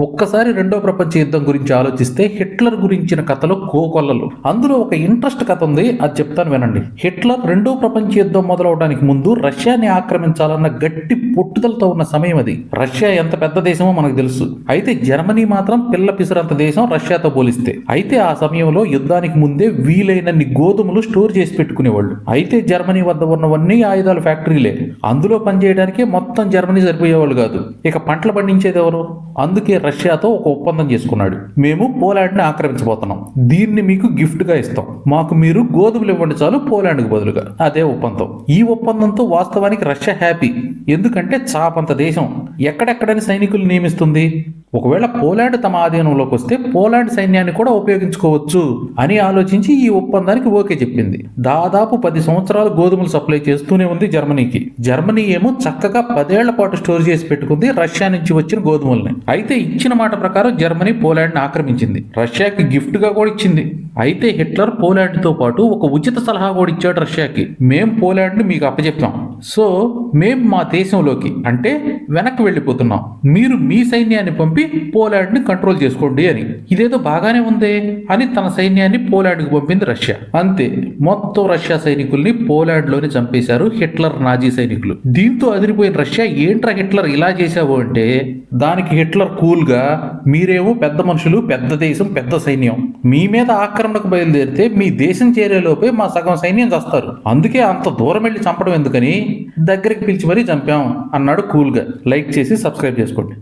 ఒక్కసారి రెండో ప్రపంచ యుద్ధం గురించి ఆలోచిస్తే హిట్లర్ గురించిన కథలు కోకొల్లలు. అందులో ఒక ఇంట్రెస్ట్ కథ ఉంది అది చెప్తాను వినండి. హిట్లర్ రెండో ప్రపంచ యుద్ధం మొదలవడానికి ముందు రష్యాని ఆక్రమించాలన్న గట్టి పట్టుదలతో ఉన్న సమయం అది. రష్యా ఎంత పెద్ద దేశమో మనకు తెలుసు. అయితే జర్మనీ మాత్రం పిల్ల పిసరంత దేశం రష్యాతో పోలిస్తే. అయితే ఆ సమయంలో యుద్ధానికి ముందే వీలైనన్ని గోధుమలు స్టోర్ చేసి పెట్టుకునేవాళ్ళు. అయితే జర్మనీ వద్ద ఉన్నవన్నీ ఆయుధాల ఫ్యాక్టరీలే. అందులో పనిచేయడానికి మొత్తం జర్మనీ సరిపోయేవాళ్ళు కాదు. ఇక పంటలు పండించేది ఎవరు? అందుకే రష్యాతో ఒక ఒప్పందం చేసుకున్నాడు. మేము పోలాండ్ని ఆక్రమించబోతున్నాం. దీన్ని మీకు గిఫ్ట్గా ఇస్తాం. మాకు మీరు గోధుమలు ఇవ్వండి చాలు పోలాండ్కి బదులుగా. అదే ఒప్పందం. ఈ ఒప్పందంతో వాస్తవానికి రష్యా హ్యాపీ. ఎందుకంటే చాపంత దేశం ఎక్కడెక్కడని సైనికులు నియమిస్తుంది? ఒకవేళ పోలాండ్ తమ ఆధీనంలోకి వస్తే పోలాండ్ సైన్యాన్ని కూడా ఉపయోగించుకోవచ్చు అని ఆలోచించి ఈ ఒప్పందానికి ఓకే చెప్పింది. దాదాపు పది సంవత్సరాలు గోధుమలు సప్లై చేస్తూనే ఉంది జర్మనీకి. జర్మనీ ఏమో చక్కగా పదేళ్ళ పాటు స్టోర్ చేసి పెట్టుకుంది రష్యా నుంచి వచ్చిన గోధుమల్ని. అయితే ఇచ్చిన మాట ప్రకారం జర్మనీ పోలాండ్ని ఆక్రమించింది. రష్యాకి గిఫ్ట్గా కూడా ఇచ్చింది. అయితే హిట్లర్ పోలాండ్తో పాటు ఒక ఉచిత సలహా కూడా ఇచ్చాడు రష్యాకి. మేం పోలాండ్ని మీకు అప్పచెప్పాం సో మేం మా దేశంలోకి అంటే వెనక్కి వెళ్ళిపోతున్నాం. మీరు మీ సైన్యాన్ని పంపి పోలాండ్ని కంట్రోల్ చేసుకోండి అని. ఇదేదో బాగానే ఉందే అని తన సైన్యాన్ని పోలాండ్కి పంపింది రష్యా. అంతే. మొత్తం రష్యా సైనికుల్ని పోలాండ్లోనే చంపేశారు హిట్లర్ నాజీ సైనికులు. దీంతో అదిరిపోయిన రష్యా ఏంట్రా హిట్లర్ ఇలా చేశావు అంటే దానికి హిట్లర్ కూల్గా మీరేమో పెద్ద మనుషులు పెద్ద దేశం పెద్ద సైన్యం. మీ మీద ఆక్రమణకు బయలుదేరితే మీ దేశం చేరేలోపే మా సగం సైన్యం చస్తారు. అందుకే అంత దూరం వెళ్ళి చంపడం ఎందుకని? దగ్గరికి పిలిచి మరీ చంపాం అన్నాడు కూల్గా. లైక్ చేసి సబ్స్క్రైబ్ చేసుకోండి.